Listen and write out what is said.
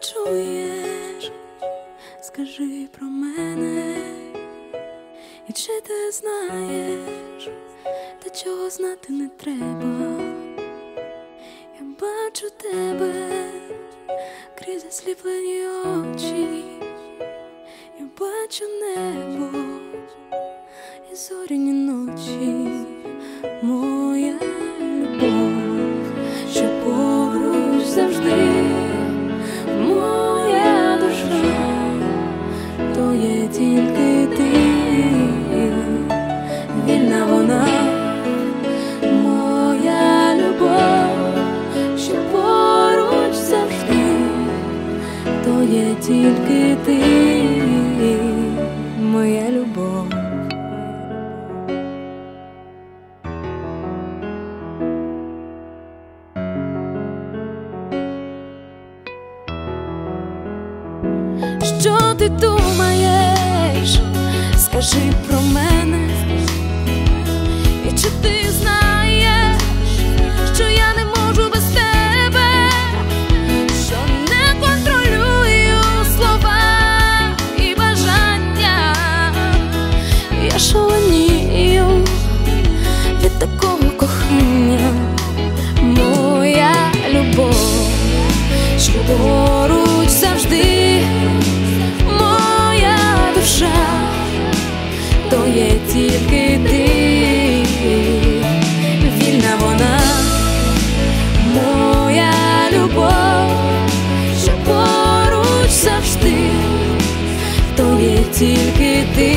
чуєш, скажи про мене, і чи ти знаєш, та чого знати не треба? Я бачу тебе крізь засліплені очі, я бачу небо і зоряні ночі. То є тільки ти, моя любов. Що ти думаєш? Скажи про є тільки ти, вільна вона, моя любов, що поруч завжди, то є тільки ти.